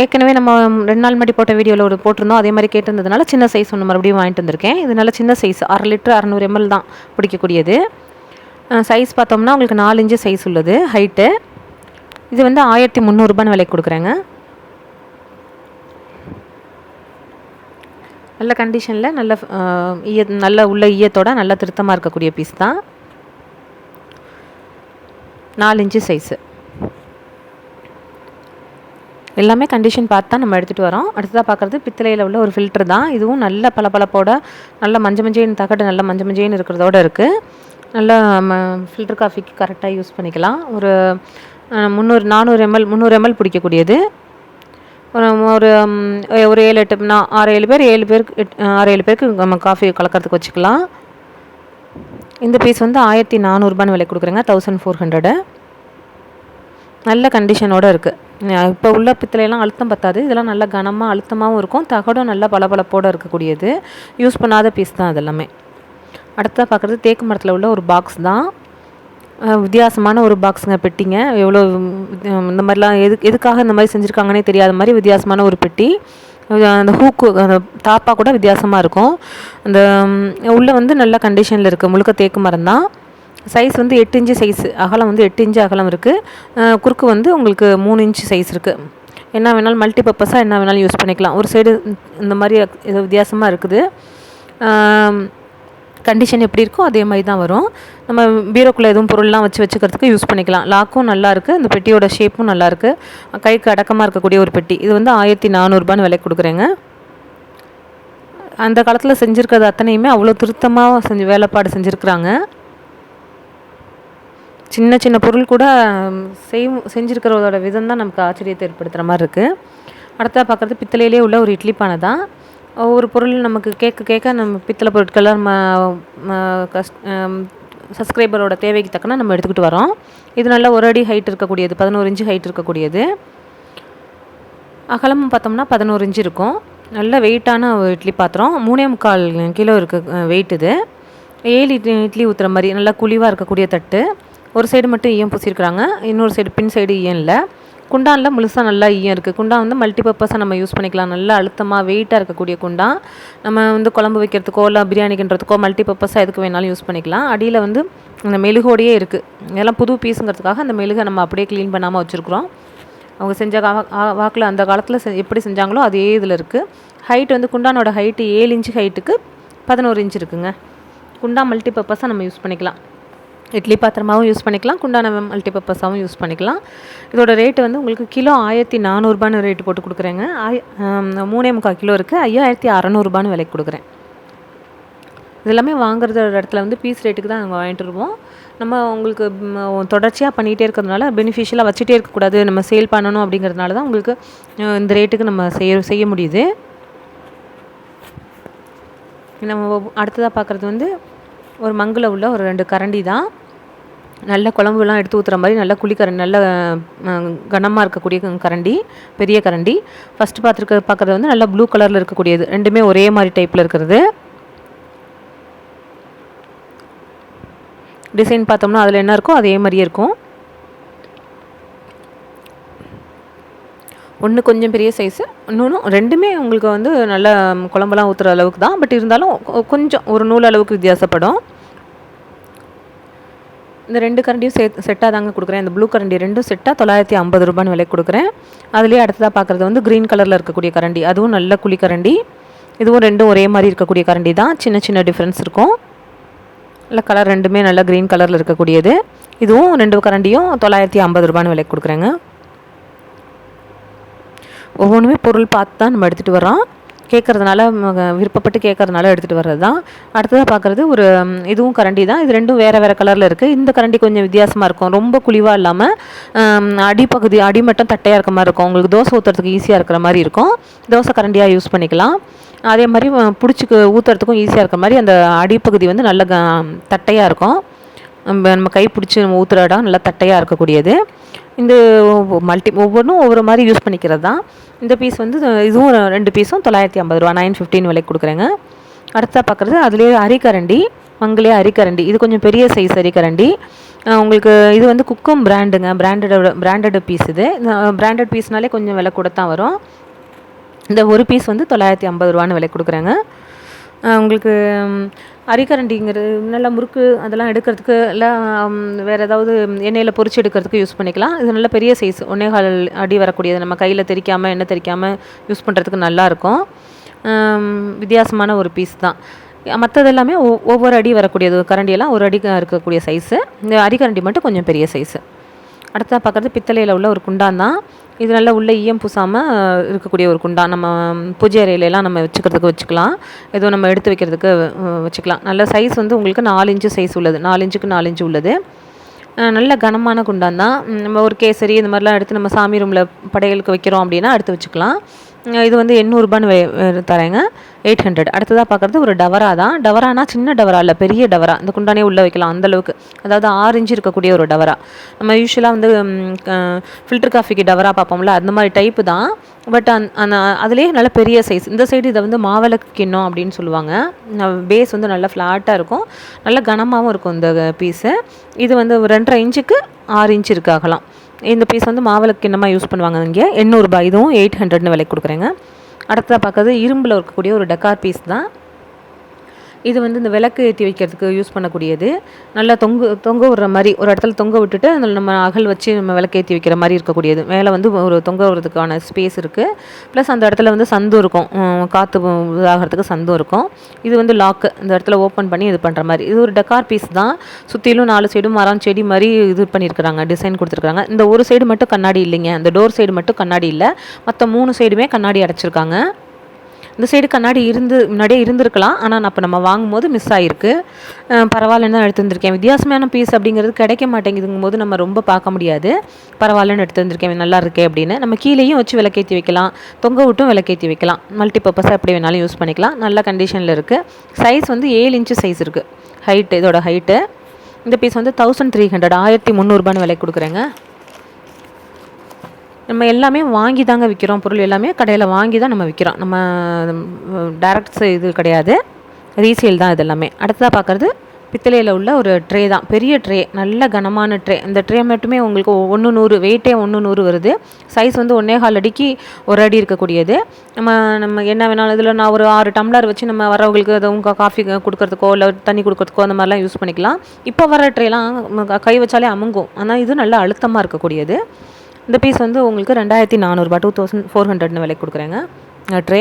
ஏற்கனவே நம்ம ரெண்டு நாள் முன்னாடி போட்ட வீடியோவில் ஒரு போட்டிருந்தோம் அதே மாதிரி கேட்டிருந்ததுனால சின்ன சைஸ் ஒன்று மறுபடியும் வாங்கிட்டு வந்திருக்கேன். இதனால் சின்ன சைஸ் அரை லிட்டர் அறநூறு எம்எல் தான் பிடிக்கக்கூடியது. சைஸ் பார்த்தோம்னா உங்களுக்கு நாலு இன்ச்சு சைஸ் உள்ளது ஹைட்டு இது வந்து ஆயிரத்தி முந்நூறுபான்னு விலைக்கு கொடுக்குறேங்க. நல்ல கண்டிஷனில் நல்ல ஈய நல்ல உள்ள ஈயத்தோட நல்ல திருத்தமாக இருக்கக்கூடிய பீஸ் தான். நாலு இன்ச்சு சைஸு எல்லாமே கண்டிஷன் பார்த்து தான் நம்ம எடுத்துகிட்டு வரோம். அடுத்ததாக பார்க்குறது பித்தளையில் உள்ள ஒரு ஃபில்டர் தான். இதுவும் நல்ல பளபளப்போட நல்ல மஞ்ச மஞ்சேன்னு தகடு நல்ல மஞ்ச மஞ்சேன்னு இருக்கிறதோட இருக்குது நல்ல ஃபில்டர் காஃபிக்கு கரெக்டாக யூஸ் பண்ணிக்கலாம். ஒரு முந்நூறு நானூறு எம்எல் முந்நூறு எம்எல் பிடிக்கக்கூடியது. ஒரு ஒரு ஏழு எட்டு நான் ஆறு ஏழு பேர் ஏழு பேருக்கு எட்- ஆறு ஏழு பேருக்கு நம்ம காஃபி கலக்கிறதுக்கு வச்சுக்கலாம். இந்த பீஸ் வந்து ஆயிரத்தி நானூறுபான்னு விலை கொடுக்குறேங்க. தௌசண்ட் ஃபோர் ஹண்ட்ரடு நல்ல கண்டிஷனோட இருக்குது இப்போ உள்ள பித்தளையெல்லாம் அழுத்தம் பத்தாது. இதெல்லாம் நல்ல கனமாக அழுத்தமாகவும் இருக்கும். தகடும் நல்லா பளபளப்போடு இருக்கக்கூடியது. யூஸ் பண்ணாத பீஸ் தான் அதெல்லாமே அடுத்ததாக பார்க்குறது தேக்கு மரத்தில் உள்ள ஒரு பாக்ஸ் தான். வித்தியாசமான ஒரு பாக்ஸுங்க பெட்டிங்க. எவ்வளோ இந்த மாதிரிலாம் எது எதுக்காக இந்த மாதிரி செஞ்சுருக்காங்கன்னே தெரியாத மாதிரி வித்தியாசமான ஒரு பெட்டி. அந்த ஹூக்கு அந்த தாப்பா கூட வித்தியாசமாக இருக்கும். அந்த உள்ளே வந்து நல்ல கண்டிஷனில் இருக்குது முழுக்க தேக்கு மரம் தான். சைஸ் வந்து எட்டு இன்ச்சு சைஸு அகலம் வந்து எட்டு இன்ச்சு அகலம் இருக்குது குறுக்கு வந்து உங்களுக்கு மூணு இன்ச்சு சைஸ் இருக்குது என்ன வேணாலும் மல்டி பர்பஸாக என்ன வேணாலும் யூஸ் பண்ணிக்கலாம். ஒரு சைடு இந்த மாதிரி இது வித்தியாசமாக இருக்குது. கண்டிஷன் எப்படி இருக்கோ அதே மாதிரி தான் வரும். நம்ம பீரோக்குள்ளே எதுவும் பொருள்லாம் வச்சு வச்சுக்கிறதுக்கு யூஸ் பண்ணிக்கலாம். லாக்கும் நல்லாயிருக்கு இந்த பெட்டியோட ஷேப்பும் நல்லா இருக்குது கைக்கு அடக்கமாக இருக்கக்கூடிய ஒரு பெட்டி. இது வந்து ஆயிரத்தி நானூறுபான்னு விலை கொடுக்குறேங்க. அந்த காலத்தில் செஞ்சுருக்கிறது அத்தனையுமே அவ்வளோ திருத்தமாக செஞ்சு வேலைப்பாடு செஞ்சுருக்குறாங்க. சின்ன சின்ன பொருள் கூட செய் செஞ்சுருக்கிறதோட விதம் தான் நமக்கு ஆச்சரியத்தை ஏற்படுத்துகிற மாதிரி இருக்குது அடுத்ததாக பார்க்குறது பித்தளையிலே உள்ள ஒரு இட்லி பானை தான். ஒவ்வொரு பொருள் நமக்கு கேட்க கேட்க நம்ம பித்தளை பொருட்கள்லாம் நம்ம கஸ் சப்ஸ்கிரைபரோட தேவைக்கு தக்கன நம்ம எடுத்துக்கிட்டு வரோம். இது நல்லா ஒரு அடி ஹைட் இருக்கக்கூடியது பதினோரு இன்ச்சு ஹைட் இருக்கக்கூடியது. அகலமும் பார்த்தோம்னா பதினோரு இன்ச்சு இருக்கும். நல்ல வெயிட்டான ஒரு இட்லி பாத்திரம். மூணே முக்கால் கிலோ இருக்கு வெயிட் இது. ஏழு இட்லி இட்லி ஊற்றுற மாதிரி நல்லா குழிவாக இருக்கக்கூடிய தட்டு. ஒரு சைடு மட்டும் ஈயம் பூசியிருக்கிறாங்க. இன்னொரு சைடு பின் சைடு ஈயம் இல்லை. குண்டானில் முழுசாக நல்லா ஈயம் இருக்குது குண்டான் வந்து மல்டி பர்பஸாக நம்ம யூஸ் பண்ணிக்கலாம். நல்லா அழுத்தமாக வெயிட்டாக இருக்கக்கூடிய குண்டான் நம்ம வந்து குழம்பு வைக்கிறதுக்கோ இல்லை பிரியாணி மல்டி பர்பஸாக எதுக்கு வேணாலும் யூஸ் பண்ணிக்கலாம். அடியில் வந்து இந்த மெழுகோடையே இருக்குது இதெல்லாம் புது பீஸுங்கிறதுக்காக அந்த மெழுகை நம்ம அப்படியே க்ளீன் பண்ணாமல் வச்சுருக்குறோம். அவங்க செஞ்ச வாக்கில் அந்த காலத்தில் செ எப்படி செஞ்சாங்களோ அதே இதில் இருக்குது ஹைட் வந்து குண்டானோட ஹைட்டு ஏழு இன்ச்சு ஹைட்டுக்கு பதினோரு இன்ச் இருக்குங்க. குண்டா மல்டி பர்பஸாக நம்ம யூஸ் பண்ணிக்கலாம். இட்லி பாத்திரமாகவும் யூஸ் பண்ணிக்கலாம் குண்டான மல்டிபர்பஸாகவும் யூஸ் பண்ணிக்கலாம். இதோட ரேட்டு வந்து உங்களுக்கு கிலோ ஆயிரத்தி நானூறுபான்னு ரேட்டு போட்டு கொடுக்குறேங்க. ஆய் மூணே முக்கால் கிலோ இருக்குது ஐயாயிரத்தி அறநூறுபான்னு விலைக்கு கொடுக்குறேன். இதெல்லாமே வாங்குறதோட வாங்குறது இடத்துல வந்து பீஸ் ரேட்டுக்கு தான் நாங்கள் வாங்கிட்டு வருவோம். நம்ம உங்களுக்கு தொடர்ச்சியாக பண்ணிகிட்டே இருக்கிறதுனால பெனிஃபிஷியலாக வச்சுட்டே இருக்கக்கூடாது. நம்ம சேல் பண்ணணும் அப்படிங்கிறதுனால தான் உங்களுக்கு இந்த ரேட்டுக்கு நம்ம செய்ய செய்ய முடியுது. நம்ம அடுத்ததாக பார்க்குறது வந்து ஒரு மங்கில் உள்ள ஒரு ரெண்டு கரண்டி தான். நல்ல குழம்புலாம் எடுத்து ஊற்றுற மாதிரி நல்ல குழிக்கரண்டி நல்ல கனமாக இருக்கக்கூடிய கரண்டி பெரிய கரண்டி. ஃபஸ்ட்டு பார்த்துருக்க பார்க்குறது வந்து நல்ல ப்ளூ கலரில் இருக்கக்கூடியது. ரெண்டுமே ஒரே மாதிரி டைப்பில் இருக்கிறது. டிசைன் பார்த்தோம்னா அதில் என்ன இருக்கோ அதே மாதிரியே இருக்கும். ஒன்று கொஞ்சம் பெரிய சைஸு இன்னொன்று ரெண்டுமே உங்களுக்கு வந்து நல்ல குழம்புலாம் ஊற்றுற அளவுக்கு தான். பட் இருந்தாலும் கொஞ்சம் ஒரு நூல் அளவுக்கு வித்தியாசப்படும். இந்த ரெண்டு கரண்டியும் சே செட்டாக தாங்க கொடுக்குறேன். இந்த ப்ளூ கரண்டி ரெண்டும் செட்டாக தொள்ளாயிரத்தி ஐம்பது ரூபான்னு விலை கொடுக்குறேன். அதுலேயே அடுத்ததாக பார்க்குறது வந்து க்ரீன் கலரில் இருக்கக்கூடிய கரண்டி. அதுவும் நல்ல குழி கரண்டி. இதுவும் ரெண்டும் ஒரே மாதிரி இருக்கக்கூடிய கரண்டி தான். சின்ன சின்ன டிஃப்ரென்ஸ் இருக்கும். நல்ல கலர் ரெண்டுமே நல்ல க்ரீன் கலரில் இருக்கக்கூடியது. இதுவும் ரெண்டு கரண்டியும் தொள்ளாயிரத்தி ஐம்பது ரூபான்னு விலை கொடுக்குறேங்க. ஒவ்வொன்றுமே பொருள் பார்த்து தான் நம்ம எடுத்துகிட்டு வரோம் கேட்குறதுனால விருப்பப்பட்டு கேட்குறதுனால எடுத்துகிட்டு வர்றது தான் அடுத்ததாக பார்க்குறது ஒரு இதுவும் கரண்டி தான். இது ரெண்டும் வேறு வேறு கலரில் இருக்குது இந்த கரண்டி கொஞ்சம் வித்தியாசமாக இருக்கும். ரொம்ப குழிவாக இல்லாமல் அடிப்பகுதி அடி மட்டும் தட்டையாக இருக்க மாதிரி இருக்கும். உங்களுக்கு தோசை ஊற்றுறதுக்கு ஈஸியாக இருக்கிற மாதிரி இருக்கும். தோசை கரண்டியாக யூஸ் பண்ணிக்கலாம். அதே மாதிரி பிடிச்சிக்கு ஊற்றுறதுக்கும் ஈஸியாக இருக்கிற மாதிரி அந்த அடிப்பகுதி வந்து நல்ல க தட்டையாக இருக்கும். நம்ம நம்ம கை பிடிச்சி நம்ம ஊற்றுற இடம் நல்லா தட்டையாக இருக்கக்கூடியது. இந்த மல்டி ஒவ்வொன்றும் ஒவ்வொரு மாதிரி யூஸ் பண்ணிக்கிறது தான். இந்த பீஸ் வந்து இதுவும் ரெண்டு பீஸும் தொள்ளாயிரத்தி ஐம்பது ரூபா நைன் ஃபிஃப்டின் விலைக்கு கொடுக்குறேங்க. அடுத்தா பார்க்குறது அதுலேயே அரிக்கரண்டி மங்களே அரிக்கரண்டி இது கொஞ்சம் பெரிய சைஸ் அரிக்கரண்டி உங்களுக்கு இது வந்து குக்கும் பிராண்டுங்க பிராண்டட் பிராண்டட் பீஸ் இது. பிராண்டட் பீஸ்னாலே கொஞ்சம் விலை கூட தான் வரும். இந்த ஒரு பீஸ் வந்து தொள்ளாயிரத்தி ஐம்பது ரூபான்னு விலை கொடுக்குறேங்க. உங்களுக்கு அரிக்கரண்டிங்கிறது நல்லா முறுக்கு அதெல்லாம் எடுக்கிறதுக்கு இல்லை வேறு ஏதாவது எண்ணெயில் பொறிச்சு எடுக்கிறதுக்கு யூஸ் பண்ணிக்கலாம். இது நல்ல பெரிய சைஸ் ஒன்னேகால் அடி வரக்கூடியது. நம்ம கையில் தெரிக்காமல் எண்ணெய் தெரிக்காமல் யூஸ் பண்ணுறதுக்கு நல்லாயிருக்கும் வித்தியாசமான ஒரு பீஸ் தான். மற்றது எல்லாமே ஒவ்வொரு அடி வரக்கூடியது. கரண்டியெல்லாம் ஒரு அடி இருக்கக்கூடிய சைஸு இந்த அரிக்கரண்டி மட்டும் கொஞ்சம் பெரிய சைஸு அடுத்ததாக பார்க்குறது பித்தளையில் உள்ள ஒரு குண்டான் தான். இது நல்லா உள்ளே ஈயம் பூசாமல் இருக்கக்கூடிய ஒரு குண்டா. நம்ம பூஜை அறையிலலாம் நம்ம வச்சுக்கிறதுக்கு வச்சுக்கலாம். ஏதோ நம்ம எடுத்து வைக்கிறதுக்கு வச்சுக்கலாம். நல்ல சைஸ் வந்து உங்களுக்கு நாலு இன்ச்சு சைஸ் உள்ளது. நாலு இன்ச்சுக்கு நாலு இன்ச்சு உள்ளது. நல்ல கனமான குண்டான் தான். நம்ம ஒரு கேசரி இந்த மாதிரிலாம் எடுத்து நம்ம சாமி ரூமில் படையலுக்கு வைக்கிறோம் அப்படின்னா எடுத்து வச்சுக்கலாம். இது வந்து எண்ணூறுபான்னு வே- தரேங்க எயிட் ஹண்ட்ரட். அடுத்ததாக பார்க்குறது ஒரு டவரா தான். டவரானா சின்ன டவரா இல்லை பெரிய டவரா. இந்த குண்டானே உள்ளே வைக்கலாம் அந்தளவுக்கு அதாவது ஆறு இருக்கக்கூடிய ஒரு டவரா. நம்ம யூஸ்வலாக வந்து ஃபில்டர் காஃபிக்கு டவரா பார்ப்போம்ல அந்த மாதிரி டைப்பு தான். பட் அந் அந்த அதுலேயே நல்ல பெரிய சைஸ் இந்த சைடு இதை வந்து மாவிளக்கு கிண்ணம் அப்படின்னு சொல்லுவாங்க. பேஸ் வந்து நல்லா ஃப்ளாட்டாக இருக்கும். நல்ல கனமாகவும் இருக்கும் இந்த பீஸு இது வந்து ஒரு ரெண்டரை இன்ச்சுக்கு ஆறு இன்ச்சு இருக்காகலாம். இந்த பீஸ் வந்து மாவிளக்கு கிண்ணமாக யூஸ் பண்ணுவாங்க இங்கே. எண்ணூறுபா இதுவும் எயிட் ஹண்ட்ரட்னு விலைக்கு கொடுக்குறேங்க. அடுத்ததாக பார்க்குறது இரும்பில் இருக்கக்கூடிய ஒரு டெக்கார் பீஸ் தான். இது வந்து இந்த விளக்கு ஏற்றி வைக்கிறதுக்கு யூஸ் பண்ணக்கூடியது. நல்லா தொங்கு தொங்க விடுற மாதிரி ஒரு இடத்துல தொங்க விட்டுட்டு அதில் நம்ம அகல் வச்சு நம்ம விளக்கு ஏற்றி வைக்கிற மாதிரி இருக்கக்கூடியது. மேலே வந்து ஒரு தொங்க விடுறதுக்கான ஸ்பேஸ் இருக்குது ப்ளஸ் அந்த இடத்துல வந்து சந்தும் இருக்கும். காற்று இதாகிறதுக்கு சந்தும் இருக்கும். இது வந்து லாக்கு இந்த இடத்துல ஓப்பன் பண்ணி இது பண்ணுற மாதிரி. இது ஒரு டெக்கார் பீஸ் தான். சுற்றிலும் நாலு சைடும் மரம் செடி மாதிரி இது பண்ணியிருக்கிறாங்க டிசைன் கொடுத்துருக்காங்க இந்த ஒரு சைடு மட்டும் கண்ணாடி இல்லைங்க. அந்த டோர் சைடு மட்டும் கண்ணாடி இல்லை. மற்ற மூணு சைடுமே கண்ணாடி அடைச்சிருக்காங்க. இந்த சைடு கண்ணாடி இருந்து முன்னாடியே இருந்திருக்கலாம். ஆனால் அப்போ நம்ம வாங்கும்போது மிஸ் ஆகிருக்கு பரவாயில்லன்னு தான் எடுத்து வந்திருக்கேன் வித்தியாசமான பீஸ் அப்படிங்கிறது கிடைக்க மாட்டேங்குதுங்கும் போது நம்ம ரொம்ப பார்க்க முடியாது. பரவாயில்லன்னு எடுத்து வந்திருக்கேன் நல்லா இருக்கே அப்படின்னு. நம்ம கீழேயும் வச்சு விளக்கேற்றி வைக்கலாம். தொங்க விட்டும் விளக்கேற்றி வைக்கலாம். மல்டி பர்பஸாக எப்படி வேணாலும் யூஸ் பண்ணிக்கலாம். நல்ல கண்டிஷனில் இருக்குது சைஸ் வந்து ஏழு இன்ச்சு சைஸ் இருக்குது ஹைட்டு இதோட ஹைட்டு இந்த பீஸ் வந்து தௌசண்ட் த்ரீ ஹண்ட்ரட் ஆயிரத்தி முந்நூறுபான்னு விலை கொடுக்குறேங்க. நம்ம எல்லாமே வாங்கி தாங்க விற்கிறோம் பொருள் எல்லாமே கடையில் வாங்கி தான் நம்ம விற்கிறோம் நம்ம டேரக்ட்ஸ் இது கிடையாது. ரீசேல் தான் இது எல்லாமே. அடுத்ததாக பார்க்குறது பித்தளையில் உள்ள ஒரு ட்ரே தான். பெரிய ட்ரே நல்ல கனமான ட்ரே இந்த ட்ரே மட்டுமே உங்களுக்கு ஒன்று நூறு வெயிட்டே ஒன்று நூறு வருது. சைஸ் வந்து ஒன்றே கால் அடிக்கு ஒரு அடி இருக்கக்கூடியது. நம்ம நம்ம என்ன வேணாலும் இதில் நான் ஒரு ஆறு டம்ளர் வச்சு நம்ம வரவங்களுக்கு எதுவும் காஃபி கொடுக்கறதுக்கோ இல்லை தண்ணி கொடுக்கறதுக்கோ அந்த மாதிரிலாம் யூஸ் பண்ணிக்கலாம். இப்போ வர ட்ரேலாம் கை வச்சாலே அமுங்கும். ஆனால் இது நல்ல அழுத்தமாக இருக்கக்கூடியது. இந்த பீஸ் வந்து உங்களுக்கு ரெண்டாயிரத்தி நானூறுபா டூ தௌசண்ட் ஃபோர் ஹண்ட்ரட்னு விலைக்கு கொடுக்குறேங்க. ட்ரே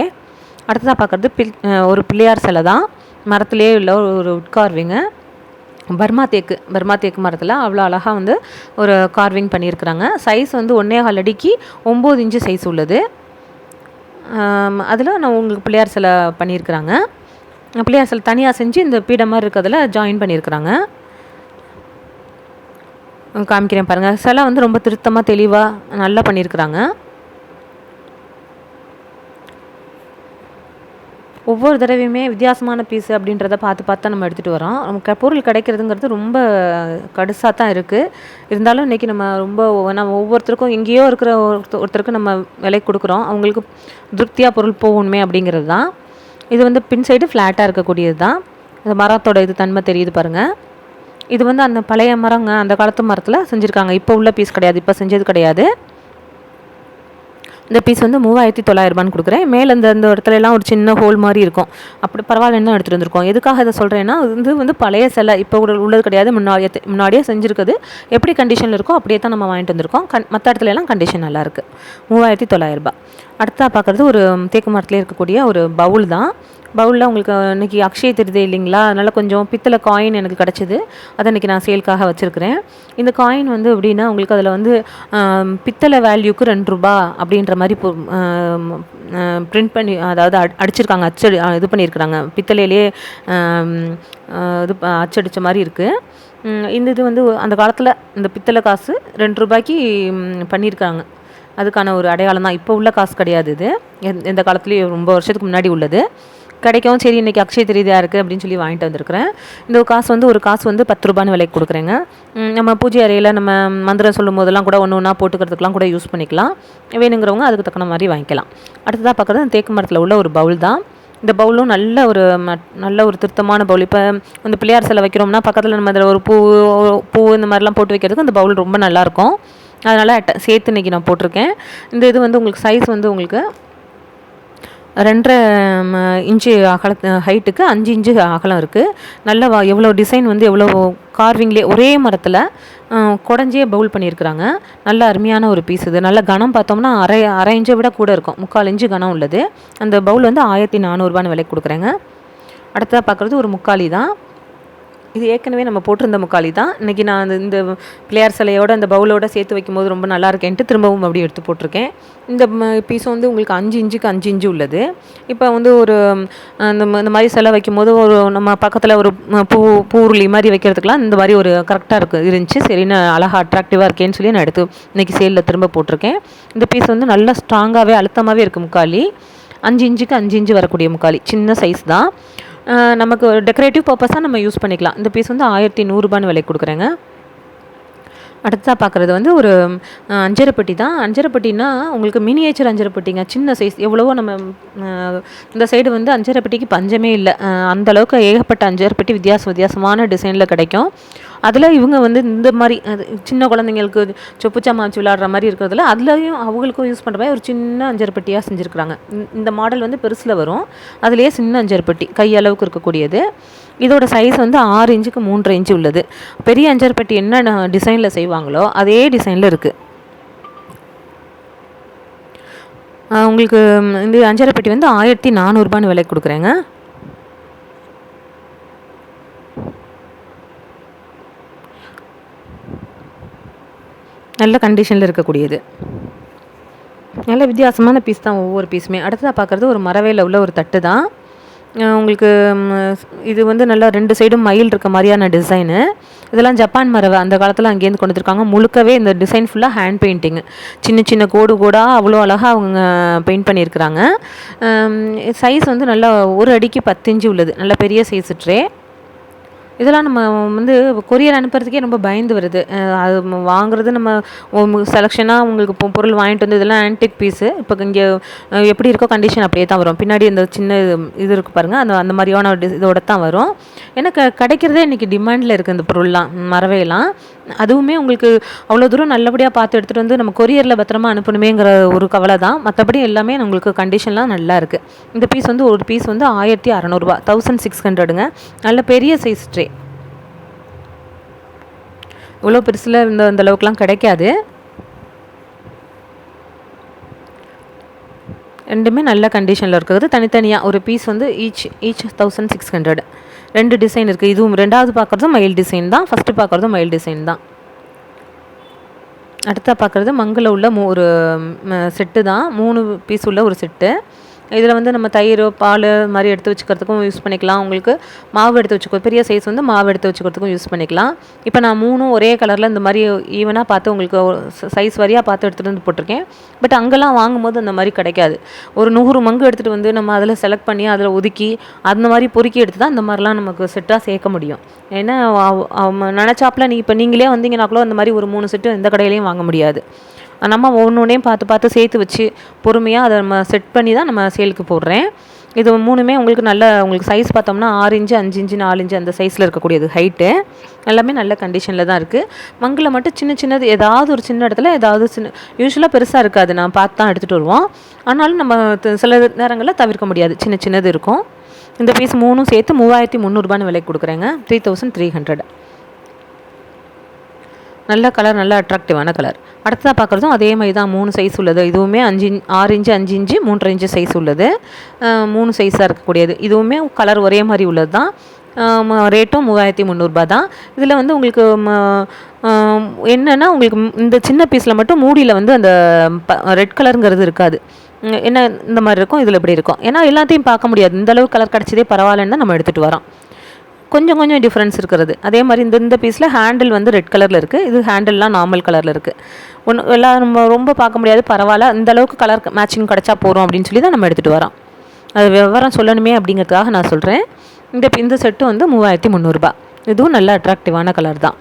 அடுத்ததாக பார்க்குறது பில் ஒரு பிள்ளையார் சிலை தான். மரத்துலேயே உள்ள ஒரு உட்கார்விங்க. பர்மா தேக்கு பர்மா தேக்கு மரத்தில் அவ்வளோ அழகாக வந்து ஒரு கார்விங் பண்ணியிருக்கிறாங்க. சைஸ் வந்து ஒன்றே கால் அடிக்கு ஒம்பது இன்ச்சு சைஸ் உள்ளது. அதில் நான் உங்களுக்கு பிள்ளையார் சிலை பண்ணியிருக்கிறாங்க. பிள்ளையார் சிலை தனியாக செஞ்சு இந்த பீடம் மாதிரி இருக்கிறதுல ஜாயின் பண்ணியிருக்கிறாங்க. காமிக்கிறேன் பாருங்கள் சிலை வந்து ரொம்ப திருத்தமாக தெளிவாக நல்லா பண்ணியிருக்கிறாங்க. ஒவ்வொரு தடவையுமே வித்தியாசமான பீஸ் அப்படின்றத பார்த்து பார்த்து தான் நம்ம எடுத்துகிட்டு வரோம். நமக்கு பொருள் கிடைக்கிறதுங்கிறது ரொம்ப கடுசாக தான் இருக்குது இருந்தாலும் இன்றைக்கி நம்ம ரொம்ப நம்ம ஒவ்வொருத்தருக்கும் எங்கேயோ இருக்கிற ஒருத்தர் ஒருத்தருக்கு நம்ம விலை கொடுக்குறோம். அவங்களுக்கு திருப்தியாக பொருள் போகணுமே அப்படிங்கிறது தான். இது வந்து பின் சைடு ஃப்ளாட்டாக இருக்கக்கூடியது தான். இந்த மரத்தோட இது தன்மை தெரியுது பாருங்கள் இது வந்து அந்த பழைய மரங்க அந்த காலத்து மரத்தில் செஞ்சுருக்காங்க. இப்போ உள்ள பீஸ் கிடையாது இப்போ செஞ்சது கிடையாது. இந்த பீஸ் வந்து மூவாயிரத்தி தொள்ளாயிரரூபான்னு கொடுக்குறேன். மேலே இந்த இந்த இடத்துல எல்லாம் ஒரு சின்ன ஹோல் மாதிரி இருக்கும். அப்படி பரவாயில்லன்னு தான் எடுத்துகிட்டு வந்திருக்கோம். எதுக்காக இதை சொல்கிறேன்னா இது வந்து பழைய சிலை. இப்போ உள்ள- உள்ளது கிடையாது. முன்னாடியே முன்னாடியே செஞ்சுருக்குது. எப்படி கண்டிஷனில் இருக்கோ அப்படியே தான் நம்ம வாங்கிட்டு வந்திருக்கோம். கண் மற்ற இடத்துல எல்லாம் கண்டிஷன் நல்லாயிருக்கு மூவாயிரத்தி தொள்ளாயிரரூபா அடுத்தா பார்க்குறது ஒரு தேக்கு மரத்துலேயே இருக்கக்கூடிய ஒரு பவுல் தான். பவுலில் உங்களுக்கு இன்றைக்கி அக்ஷய திருதே இல்லைங்களா? அதனால் கொஞ்சம் பித்தளை காயின் எனக்கு கிடச்சிது. அதை இன்றைக்கி நான் சேல்க்காக வச்சுருக்கிறேன். இந்த காயின் வந்து எப்படின்னா உங்களுக்கு அதில் வந்து பித்தளை வேல்யூக்கு ரெண்டு ரூபா அப்படின்ற மாதிரி பிரிண்ட் பண்ணி அதாவது அடிச்சிருக்காங்க அச்சடி இது பண்ணியிருக்கிறாங்க. பித்தளையிலே இது அச்சடித்த மாதிரி இருக்குது இந்த இது வந்து அந்த காலத்தில் இந்த பித்தளை காசு ரெண்டு ரூபாய்க்கு பண்ணியிருக்காங்க. அதுக்கான ஒரு அடையாளம் தான். இப்போ உள்ள காசு கிடையாது இது. எந்த காலத்துலேயும் ரொம்ப வருஷத்துக்கு முன்னாடி உள்ளது. கிடைக்கவும் சரி இன்றைக்கி அக்ஷய திரிதியாக இருக்குது அப்படின்னு சொல்லி வாங்கிட்டு வந்திருக்கிறேன். இந்த காசு வந்து ஒரு காசு வந்து பத்து ரூபான்னு விலைக்கு கொடுக்குறேங்க. நம்ம பூஜை அறையில் நம்ம மந்திரம் சொல்லும் போதெல்லாம் கூட ஒன்று ஒன்றா போட்டுக்கிறதுக்கெலாம் கூட யூஸ் பண்ணிக்கலாம். வேணுங்கிறவங்க அதுக்கு தக்கன மாதிரி வாங்கிக்கலாம். அடுத்ததாக பார்க்குறது அந்த தேக்கு மரத்தில் உள்ள ஒரு பவுல் தான். இந்த பவுலும் நல்ல ஒரு நல்ல ஒரு திருத்தமான பவுல் இப்போ இந்த பிள்ளையார் சிலை வைக்கிறோம்னா பக்கத்தில் நம்ம அதில் ஒரு பூ பூ இந்த மாதிரிலாம் போட்டு வைக்கிறதுக்கு அந்த பவுல் ரொம்ப நல்லாயிருக்கும் அதனால் சேர்த்து இன்றைக்கி நான் போட்டிருக்கேன். இந்த இது வந்து உங்களுக்கு சைஸ் வந்து உங்களுக்கு ரெண்டரை இன்ச்சு அகல ஹைட்டுக்கு அஞ்சு இன்ச்சு அகலம் இருக்குது நல்ல எவ்வளோ டிசைன் வந்து எவ்வளோ கார்விங்லேயே ஒரே மரத்தில் குடஞ்சே பவுல் பண்ணியிருக்கிறாங்க. நல்ல அருமையான ஒரு பீஸ் இது. நல்ல கனம் பார்த்தோம்னா அரை அரை இன்ச்சை விட கூட இருக்கும். முக்கால் இன்ச்சு கனம் உள்ளது. அந்த பவுல் வந்து ஆயிரத்தி நானூறுபான்னு விலைக்கு கொடுக்குறேங்க. அடுத்ததாக பார்க்குறது ஒரு முக்காலி தான் இது ஏற்கனவே நம்ம போட்டிருந்த முக்காலி தான். இன்றைக்கி நான் அந்த இந்த பிள்ளையார் சிலையோட அந்த பவுலோட சேர்த்து வைக்கும்போது ரொம்ப நல்லா இருக்கேன்ட்டு திரும்பவும் அப்படியே எடுத்து போட்டிருக்கேன். இந்த பீஸ் வந்து உங்களுக்கு அஞ்சு இன்ச்சுக்கு அஞ்சு இன்ச்சு உள்ளது. இப்போ வந்து ஒரு அந்த இந்த மாதிரி சிலை வைக்கும்போது ஒரு நம்ம பக்கத்தில் ஒரு பூ பூருளி மாதிரி வைக்கிறதுக்கெலாம் இந்த மாதிரி ஒரு கரெக்டாக இருக்கு இருந்துச்சு. சரின்னு அழகாக அட்ராக்டிவாக இருக்கேன்னு சொல்லி நான் எடுத்து இன்றைக்கி சேலில் திரும்ப போட்டிருக்கேன். இந்த பீஸ் வந்து நல்லா ஸ்ட்ராங்காகவே அழுத்தமாகவே இருக்குது முக்காலி. அஞ்சு இன்ச்சுக்கு அஞ்சு இன்ச்சு வரக்கூடிய முக்காலி. சின்ன சைஸ் தான். நமக்கு ஒரு டெக்கரேட்டிவ் பர்பஸாக நம்ம யூஸ் பண்ணிக்கலாம். இந்த பீஸ் வந்து ஆயிரத்தி நூறுரூபான்னு விலை கொடுக்குறேங்க. அடுத்ததாக பார்க்குறது வந்து ஒரு அஞ்சரைப்பட்டி தான். அஞ்சரைப்பெட்டினா உங்களுக்கு மினியேச்சர் அஞ்சரைப்பட்டிங்க. சின்ன சைஸ் எவ்வளவோ நம்ம இந்த சைடு வந்து அஞ்சரைப்பட்டிக்கு பஞ்சமே இல்லை. அந்தளவுக்கு ஏகப்பட்ட அஞ்சரைப்பட்டி வித்தியாச வித்தியாசமான டிசைனில் கிடைக்கும். அதில் இவங்க வந்து இந்த மாதிரி அது சின்ன குழந்தைங்களுக்கு சொப்பு வச்சு விளாட்ற மாதிரி இருக்கிறதுல அதுலேயும் அவங்களுக்கும் யூஸ் பண்ணுற மாதிரி ஒரு சின்ன அஞ்சரைப்பெட்டியாக செஞ்சுருக்குறாங்க. இந்த- மாடல் வந்து பெருசில் வரும். அதுலேயே சின்ன அஞ்சரைப்பெட்டி கை அளவுக்கு இருக்கக்கூடியது. இதோட சைஸ் வந்து ஆறு இன்ச்சுக்கு மூன்று இன்ச்சு உள்ளது. பெரிய அஞ்சரைப்பெட்டி என்ன டிசைனில் செய்வாங்களோ அதே டிசைனில் இருக்குது உங்களுக்கு இந்த அஞ்சரை பெட்டி வந்து ஆயிரத்தி நானூறுபான்னு விலைக்கு கொடுக்குறேங்க. நல்ல கண்டிஷனில் இருக்கக்கூடியது. நல்ல வித்தியாசமான பீஸ் தான் ஒவ்வொரு பீஸுமே அடுத்ததாக பார்க்குறது ஒரு மரவேல உள்ள ஒரு தட்டு தான். உங்களுக்கு இது வந்து நல்லா ரெண்டு சைடும் மயில் இருக்க மாதிரியான டிசைனு இதெல்லாம் ஜப்பான் மரவை அந்த காலத்தில் அங்கேருந்து கொண்டு முழுக்கவே இந்த டிசைன் ஃபுல்லாக ஹேண்ட் பெயிண்டிங் சின்ன சின்ன கோடு கோடாக அவ்வளோ அழகாக அவங்க பெயிண்ட் பண்ணியிருக்கிறாங்க. சைஸ் வந்து நல்லா ஒரு அடிக்கு பத்து இன்ச்சு உள்ளது. நல்ல பெரிய சைஸ் ட்ரே இதெல்லாம் நம்ம வந்து கொரியர் அனுப்புறதுக்கே ரொம்ப பயந்து வருது. அது வாங்குறது நம்ம செலெக்ஷனாக உங்களுக்கு இப்போ பொருள் வாங்கிட்டு வந்து இதெல்லாம் ஆன்டிக் பீஸு இப்போ இங்கே எப்படி இருக்கோ கண்டிஷன் அப்படியே தான் வரும். பின்னாடி இந்த சின்ன இது இது பாருங்கள் அந்த அந்த மாதிரியான ஒரு இதோட தான் வரும். எனக்கு கிடைக்கிறதே இன்றைக்கி டிமாண்டில் இருக்குது இந்த பொருள்லாம் மறவையெல்லாம் அதுவுமே உங்களுக்கு அவ்வளோ தூரம் நல்லபடியாக பார்த்து எடுத்துகிட்டு வந்து நம்ம கொரியரில் பத்திரமா அனுப்பணுமேங்கிற ஒரு கவலை தான் மற்றபடி எல்லாமே உங்களுக்கு கண்டிஷன்லாம் நல்லா இருக்குது இந்த பீஸ் வந்து ஒரு பீஸ் வந்து ஆயிரத்தி அறநூறுபா தௌசண்ட் சிக்ஸ் ஹண்ட்ரடுங்க நல்ல பெரிய சைஸ் ட்ரே இவ்வளோ பெருசில் இந்த இந்த அளவுக்குலாம் கிடைக்காது. ரெண்டுமே நல்ல கண்டிஷனில் இருக்கிறது. தனித்தனியாக ஒரு பீஸ் வந்து each each thousand six hundred ரெண்டு டிசைன் இருக்குது இதுவும் ரெண்டாவது பார்க்குறதும் மயில் டிசைன் தான். ஃபஸ்ட்டு பார்க்குறதும் மயில் டிசைன் தான். அடுத்தா பார்க்குறது மங்கில் உள்ள மூ ஒரு செட்டு தான். மூணு பீஸ் உள்ள ஒரு செட்டு இதில் வந்து நம்ம தயிர் பால் இது மாதிரி எடுத்து வச்சுக்கிறதுக்கும் யூஸ் பண்ணிக்கலாம். உங்களுக்கு மாவு எடுத்து வச்சுக்கோ பெரிய சைஸ் வந்து மாவு எடுத்து வச்சுக்கிறதுக்கும் யூஸ் பண்ணிக்கலாம். இப்போ நான் மூணும் ஒரே கலரில் இந்த மாதிரி ஈவனாக பார்த்து உங்களுக்கு சைஸ் வரியாக பார்த்து எடுத்துகிட்டு வந்து போட்டிருக்கேன். பட் அங்கெல்லாம் வாங்கும்போது அந்த மாதிரி கிடைக்காது. ஒரு நூறு மங்கு எடுத்துகிட்டு வந்து நம்ம அதில் செலக்ட் பண்ணி அதில் ஒதுக்கி அந்த மாதிரி பொறுக்கி எடுத்து தான் இந்த மாதிரிலாம் நமக்கு செட்டாக சேர்க்க முடியும். ஏன்னா அவ- அவ நினச்சாப்புல நீ இப்போ நீங்களே வந்தீங்கன்னாக்குள்ள அந்த மாதிரி ஒரு மூணு செட்டு எந்த கடையிலையும் வாங்க முடியாது. நம்ம ஒன்று ஒன்றையும் பார்த்து பார்த்து சேர்த்து வச்சு பொறுமையாக அதை நம்ம செட் பண்ணி தான் நம்ம சேலுக்கு போடுறேன். இது மூணுமே உங்களுக்கு நல்ல உங்களுக்கு சைஸ் பார்த்தோம்னா ஆறு இன்ச்சு அஞ்சு இன்ச்சு நாலு இன்ச்சு அந்த சைஸில் இருக்கக்கூடியது ஹைட்டு எல்லாமே நல்ல கண்டிஷனில் தான் இருக்குது மங்கில் மட்டும் சின்ன சின்னது ஏதாவது ஒரு சின்ன இடத்துல ஏதாவது சின்ன யூஸ்வலாக பெருசாக இருக்காது. நான் பார்த்து தான் எடுத்துகிட்டு வருவோம். ஆனாலும் நம்ம சில நேரங்களில் தவிர்க்க முடியாது. சின்ன சின்னது இருக்கும். இந்த பீஸ் மூணும் சேர்த்து மூவாயிரத்தி முந்நூறுபான்னு விலைக்கு கொடுக்குறேங்க. த்ரீ தௌசண்ட் த்ரீ ஹண்ட்ரட் நல்ல கலர் நல்ல அட்ராக்டிவான கலர் அடுத்ததாக பார்க்குறதும் அதே மாதிரி தான் மூணு சைஸ் உள்ளது. இதுவுமே அஞ்சு இன்- ஆறு இன்ச்சு அஞ்சு இன்ச்சு மூன்றரை இன்ச்சு சைஸ் உள்ளது. மூணு சைஸாக இருக்கக்கூடியது. இதுவுமே கலர் ஒரே மாதிரி உள்ளது தான் ரேட்டும் மூவாயிரத்தி முந்நூறுபா தான் இதில் வந்து உங்களுக்கு ம, உங்களுக்கு இந்த சின்ன பீஸில் மட்டும் மூடியில் வந்து அந்த ரெட் கலருங்கிறது இருக்காது. என்ன இந்த மாதிரி இருக்கும். இதில் இப்படி இருக்கும். ஏன்னா எல்லாத்தையும் பார்க்க முடியாது. இந்த அளவு கலர் கிடச்சதே பரவாயில்லன்னு தான் நம்ம எடுத்துகிட்டு வரோம் கொஞ்சம் கொஞ்சம் டிஃப்ரென்ஸ் இருக்கிறது. அதே மாதிரி இந்த இந்த பீஸில் ஹேண்டில் வந்து ரெட் கலரில் இருக்குது இது ஹேண்டில்லாம் நார்மல் கலரில் இருக்குது ஒன்று எல்லாம் நம்ம ரொம்ப பார்க்க முடியாது. பரவாயில்ல. இந்த அளவுக்கு கலர் மேட்சிங் கிடச்சா போகிறோம் அப்படின்னு சொல்லி தான் நம்ம எடுத்துகிட்டு வரோம். அது விவரம் சொல்லணுமே அப்படிங்கிறதுக்காக நான் சொல்கிறேன் இந்த இந்த செட்டு வந்து மூவாயிரத்தி முந்நூறுபா இதுவும் நல்ல அட்ராக்டிவான கலர் தான்.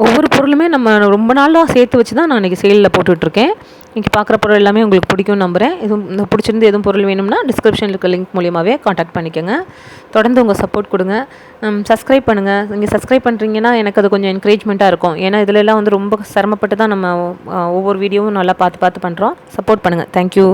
ஒவ்வொரு பொருளுமே நம்ம ரொம்ப நாளாக சேர்த்து வச்சு தான் நான் இன்றைக்கி சேலில் போட்டுட்ருக்கேன். இன்றைக்கி பார்க்குற பொருள் எல்லாமே உங்களுக்கு பிடிக்கும்னு நம்புகிறேன் எதுவும் இந்த பிடிச்சிருந்து எதுவும் பொருள் வேணும்னா டிஸ்கிரிப்ஷனில் இருக்க லிங்க் மூலியமாகவே காண்டாக்ட் பண்ணிக்கோங்க. தொடர்ந்து உங்கள் சப்போர்ட் கொடுங்க. சப்ஸ்கிரைப் பண்ணுங்கள் நீங்கள் சப்ஸ்கிரைப் பண்ணுறீங்கன்னா எனக்கு அது கொஞ்சம் என்கரேஜ்மெண்ட்டாக இருக்கும். ஏன்னா இதுல வந்து ரொம்ப சிரமப்பட்டு தான் நம்ம ஒவ்வொரு வீடியோவும் நல்லா பார்த்து பார்த்து பண்ணுறோம் சப்போர்ட் பண்ணுங்கள் தேங்க்யூ